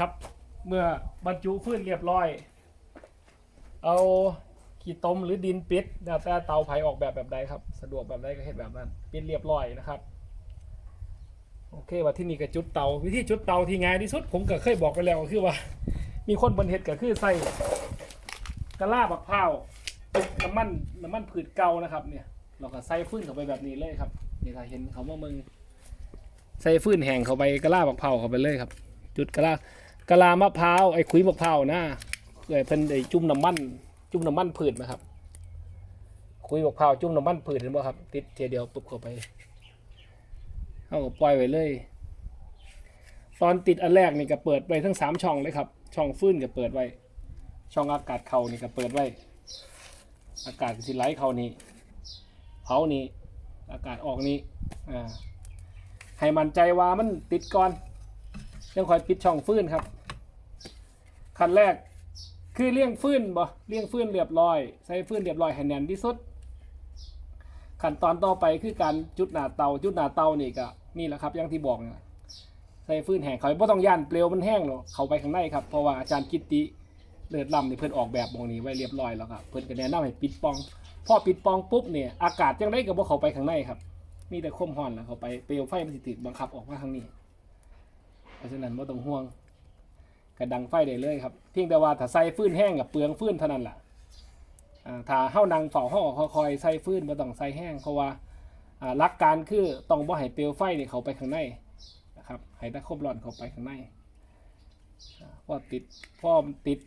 ครับ เมื่อบรรจุฟืนเรียบร้อย เอาขี้ต้มหรือดินปิดแล้วแต่เตาไผออกแบบแบบใดครับ สะดวกแบบใดก็เห็นแบบนั้น ปิดเรียบร้อยนะครับโอเคว่าที่นี่ก็จุดเตาวิธีจุดเตาที่ง่ายที่สุดผมก็เคยบอกไปแล้วก็คือว่า มีคนบนเห็ดก็คือใส่กระลาบักพร้าวน้ำมันน้ำมันผืดเก่านะครับ เนี่ย เราก็ใส่ฟืนเข้าไปแบบนี้เลยครับนี่ถ้าเห็นเขาว่ามึงใส่ฟืนแห้งเข้าไปกระลาบักพร้าวเข้าไปเลยครับ จุดกระลา กะลามะพร้าวไอ้ขุยมะพร้าวนะเพื่อให้เพิ่นได้จุ่มน้ำมัน จุ่มน้ำมันผืดนะครับ ขุยมะพร้าวจุ่มน้ำมันผืดเห็นบ่ครับ ติดเทียเดียวปุ๊บเข้าไปเอาก็ปล่อยไว้เลย ตอนติดอันแรกนี่ก็เปิดไว้ทั้งสามช่องเลยครับ ช่องฟื้นก็เปิดไว้ ช่องอากาศเข้านี่ก็เปิดไว้ อากาศสิไหลเข้านี่เผานี่อากาศออกนี่อ่าให้มันใจว่ามันติดก่อนยังคอยปิดช่องฟื้นครับ ขั้นแรกคือเลี้ยงฟื้นบ่เลี้ยงฟื้นเรียบร้อย ใส่ฟื้นเรียบร้อยให้แน่นที่สุด ขั้นตอนต่อไปคือการจุดหน้าเตาจุดหน้าเตานี่ก็นี่แหละครับอย่างที่บอกนะใส่ฟื้นแห้งเขาไม่ต้องย่านเปลวมันแห้งหรอกเขาไปข้างในครับเพราะว่าอาจารย์กิตติเลิศล้ำนี่เพิ่นออกแบบมองนี้ไว้เรียบร้อยแล้วครับเพิ่นก็แนะนำให้ปิดปองพอปิดปองปุ๊บเนี่ยอากาศจังได้ก็บ่เขาไปข้างในครับมีแต่ความร้อนแล้วเขาไปเปลวไฟมันสิติดบังคับออกมาทางนี้ เพราะฉะนั้นไม่ต้องห่วง กระดังไฟได้เลยครับเพียงแต่ว่าถ้าใส่ฟื้นแห้งกับเปลืองฟื้นเท่านั้นแหละถ้าเฮานังเฝ้าห้องคอยๆใส่ฟื้นบ่ต้องใส่แห้งเพราะว่าหลักการคือต้องบ่ให้เปลวไฟนี่เขาไปข้างในนะครับให้ตะคบร้อนเขาไปข้างในอ่าพอติดพอติด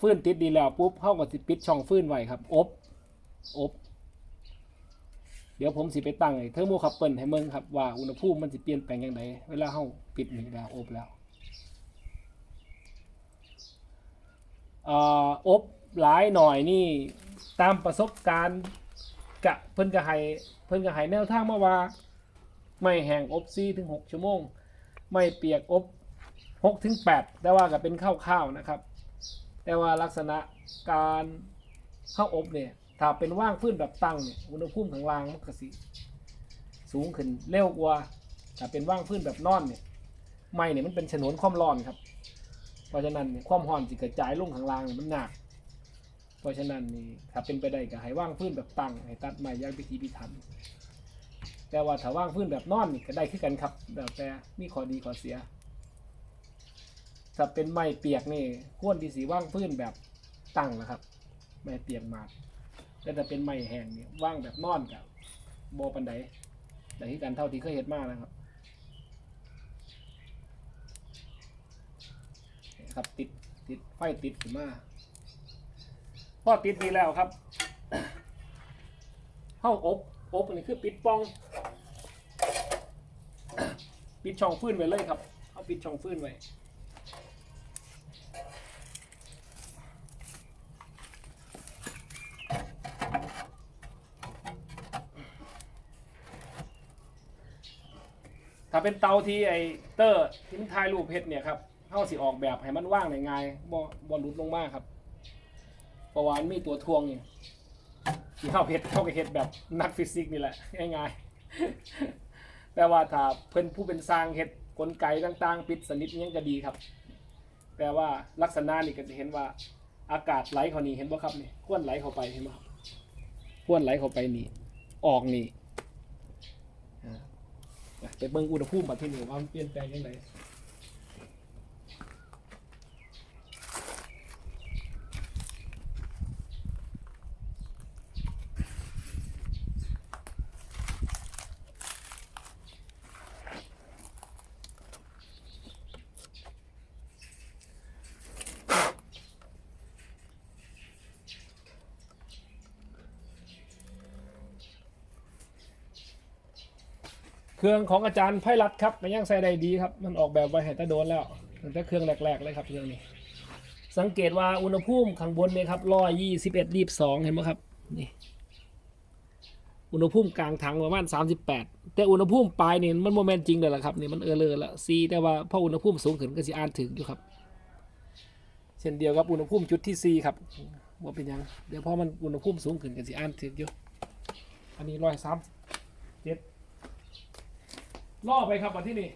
ฟื้นติดดีแล้วปุ๊บเฮาก็สิปิดช่องฟื้นไว้ครับอบอบเดี๋ยวผมสิไปตั้งไอ้เทอร์โมคัพเปิลให้เมืองครับว่าอุณหภูมิมันสิเปลี่ยนแปลงยังไงเวลาเฮาปิดนี่แล้วอบแล้ว เอ่ออบหลายหน่อยนี่ตามประสบการณ์กะเพิ่นก็ให้เพิ่นก็ให้แนวทางมาว่า ไม่แห้งอบ4ถึง 6 ชั่วโมง ไม่เปียกอบ6ถึง8แต่ว่าก็เป็นข้าวๆนะครับ แต่ว่าลักษณะการเข้าอบเนี่ยถ้าเป็นว่างพื้นแบบตั้งเนี่ยอุณหภูมิข้างล่างมันก็สิสูงขึ้นเร็วกว่าถ้าเป็นว่างพื้นแบบนอนเนี่ยไม้เนี่ยมันเป็นฉนวนความร้อนครับ เพราะฉะนั้นนี่ความร้อนสิกระจายลงข้างล่างนี่มันหนัก เพราะฉะนั้นนี่ถ้าเป็นไปได้ก็ให้ว่างพื้นแบบตั้งให้ตัดไม้ย่างพิธีพิถันแต่ว่าถ้าว่างพื้นแบบนอนนี่ก็ได้คือกันครับแล้วแต่มีข้อดีข้อเสีย ถ้าเป็นไม้เปียกนี่ควรที่สีว่างพื้นแบบตั้งนะครับ ไม้เปียกมากแต่ถ้าเป็นไม้แห้งนี่ว่างแบบนอนกับโบปันไดแต่ที่กันเท่าที่เคยเห็นมากนะครับ ครับ ติดติดไฟติดขึ้นมาพอติดดีแล้วครับเข้าอบอบนนี้คือปิดปอง ปิดช่องฟื้นไว้เลยครับเอาปิดช่องฟื้นไว้ถ้าเป็นเตาที่ไอเตอร์ที่มันถ่ายรูปเพชรเนี่ยครับ เขาสิออกแบบให้มันว่างได้ง่ายบ่บ่หลุดลงมากครับเพระวันมีตัวทวงเนี่ยที่เข้าเพชรเข้ากับเฮ็ดแบบนักฟิสิกส์นี่แหละง่ายๆแต่ว่าถ้าเพิ่นผู้เป็นสร้างเฮ็ดกลไกต่างๆ ปิดสนิทอิหยังก็ดีครับแปลว่าลักษณะนี่ก็จะเห็นว่าอากาศไหลเข้านี่เห็นบ่ครับนี่ควนไหลเข้าไปเห็นบ่ครับควนไหลเข้าไปนี่ ออกนี่ไปเบิ่งอุณหภูมิบัดที่นี่ว่ามันเปลี่ยนแปลงยังไง เครื่องของอาจารย์ไพรัตครับมันยังใส่ได้ดีครับ มันออกแบบไว้ให้ตะโดนแล้วตั้งแต่เครื่องแรกๆเลยครับเครื่องนี้ สังเกตว่าอุณหภูมิข้างบนเนี่ยครับร้อยยี่สิบเอ็ดรีบสองเห็นไหมครับนี่อุณหภูมิกลางถังประมาณสามสิบแปดแต่อุณหภูมิปลายเนี่ยมันโมเมนต์จริงเลยละครับนี่มันเออเลยละซีแต่ว่าพออุณหภูมิสูงขึ้นก็สิอ่านถึงอยู่ครับ เช่นเดียวกับอุณหภูมิจุดที่ซีครับว่าเป็นยังเดี๋ยวพอมันอุณหภูมิสูงขึ้นก็สิอ่านถึงอยู่อันนี้ร้อยสามเจ็ด ล่อไปครับวันที่นี่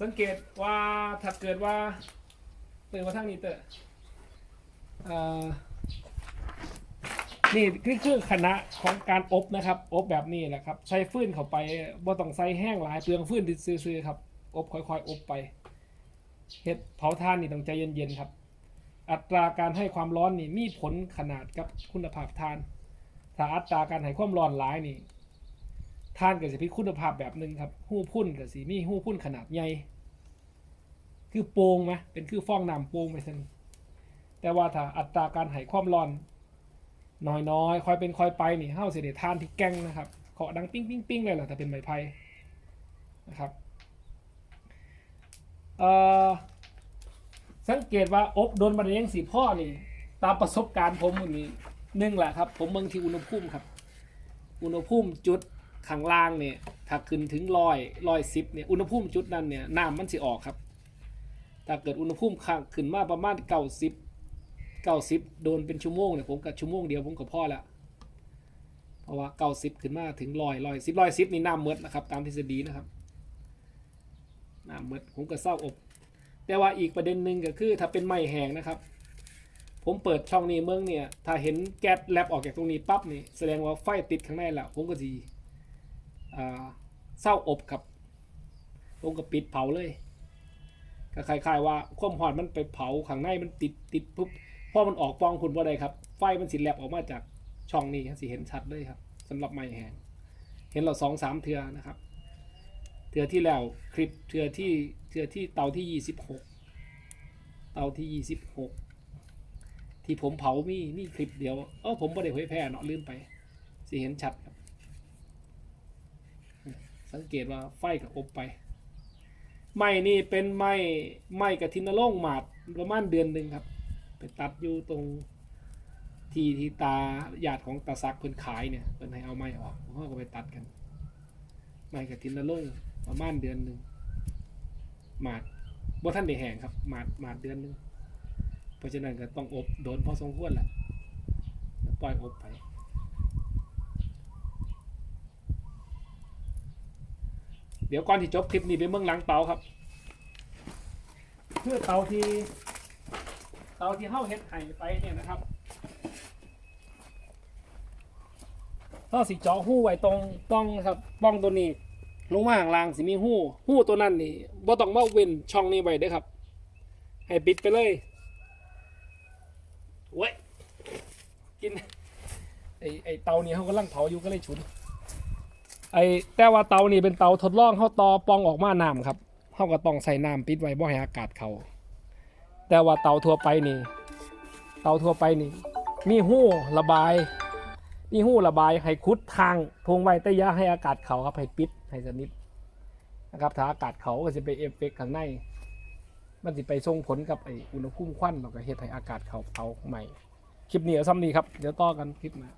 สังเกตว่าถ้าเกิดว่าเปิดมาทางนี้เตอะนี่คือคือคณะของการอบนะครับ อบแบบนี้แหละครับ ใช้ฟืนเข้าไปบ่ต้องใส่แห้งหลายเปลืองฟืนซื่อๆครับ อบค่อยๆ อบไปเฮ็ดเผาถ่านนี่ต้องใจเย็นๆครับ อัตราการให้ความร้อนนี่มีผลขนาดกับคุณภาพทาน ถ้าอัตราการให้ความร้อนหลายนี่ ทานก็จะพิคุณภาพแบบหนึ่งครับ หู้พุ่นกับสีมีหู้พุ่นขนาดใหญ่ คือโป่งไหมเป็นคือฟองน้ำโป่งไปซั่นแต่ว่าถ้าอัตราการให้ความร้อน น้อยๆ ค่อยเป็นค่อยไปนี่เฮาเสิได้ทานที่แกงนะครับเคาะดังปิ้งปิ้งปิ้งเลยแหละถ้าเป็นไม้ไผ่นะครับสังเกตว่าอบโดนบันยังสีพ่อนี่ ตามประสบการณ์ผมวันนี้หนึ่งแหละครับ ผมเบิ่งที่อุณหภูมิครับ อุณหภูมิจุด ข้างล่างเนี่ยถ้าขึ้นถึงร้อยร้อยสิบเนี่ยอุณหภูมิจุดนั้นเนี่ยน้ำมันสิออกครับ ถ้าเกิดอุณหภูมิขึ้นมาประมาณเก้าสิบเก้าสิบโดนเป็นชั่วโมงเนี่ยผมกับชั่วโมงเดียวผมก็พอละเพราะว่าเก้าสิบขึ้นมาถึงร้อยร้อยสิบร้อยสิบนี่น้ำเมดนะครับ ตามทฤษฎีนะครับน้ำเมดผมก็เศร้าอบ แต่ว่าอีกประเด็นหนึ่งก็คือถ้าเป็นไม้แห้งนะครับผมเปิดช่องนี้เมืองเนี่ย ถ้าเห็นแก๊สแลบออกจากตรงนี้ปั๊บนี่ แสดงว่าไฟติดข้างในแล้ว ผมก็จะอ่า เศร้าอบครับผมก็ปิดเผาเลยก็คล้ายๆว่าความร้อนมันไปเผาข้างในมันติดติดปุ๊บพอมันออกปองคุณว่าใดครับ ไฟมันสิแลบออกมาจากช่องนี้สิเห็นชัดเลยครับสำหรับไม้แห้งเห็นเราสองสามเทือนะครับเทือที่แล้วคลิปเทือที่เทือที่เตาที่ยี่สิบหกเตาที่ยี่สิบหกที่ผมเผามีมีคลิปเดียวเออผมไม่ได้เผยแพร่เนาะลืมไปสิเห็นชัดครับ สังเกตว่าไฟกับอบไป ไม้นี่เป็นไม้ไม้กระทินนรงหมาดประมาณเดือนหนึ่งครับ ไปตัดอยู่ตรงที่ที่ตาญาติของตาซักเพิ่นขายเนี่ยเพิ่นให้เอาไม้ออกผมก็ไปตัดกัน ไม้กระทินนรงประมาณเดือนหนึ่งหมาดบ่ท่านได้แห้งครับหมาดหมาดเดือนหนึ่งเพราะฉะนั้นก็ต้องอบโดนพอสมควรแหละปล่อยอบไป เดี๋ยวก่อนที่จบคลิปนี้ไปเมืองหลังเตาครับเพื่อเตาที่เตาที่เฮาเฮ็ดไห้ไปเนี่ยนะครับเราสิจาะหู้ไว้ตรงต้องครับป้องตัวนี้ ลงมาข้างล่างสิมีหู้หู้ตัวนั้นนี่บ่ต้องมาเว้นช่องนี้ไว้เด้อครับ ให้ปิดไปเลยเว้ยกินไอไอเตานี่เขากำลังเผาอยู่ก็เลยฉุน ไอ้แต่ว่าเตานี่เป็นเตาทดลองเขาตอปองออกมาน้ำครับเขาก็ต้องใส่น้ำปิดไว้บ่ให้อากาศเขาแต่ว่าเตาทั่วไปนี่ เตาทั่วไปนี่ มีหู้ระบาย มีหู้ระบายให้คุดทางทงไว้แต่ยาให้อากาศเขาครับให้ปิดให้สนิทนะครับถ้าอากาศเขาก็จะไปเอฟเฟกต์ข้างใน มันจะไปส่งผลกับไออุณหภูมิควันแล้วก็เฮ็ดให้อากาศเขาเผาใหม่คลิปนี้เอาซ้ำนี้ครับเดี๋ยวต่อกันคลิปหน้า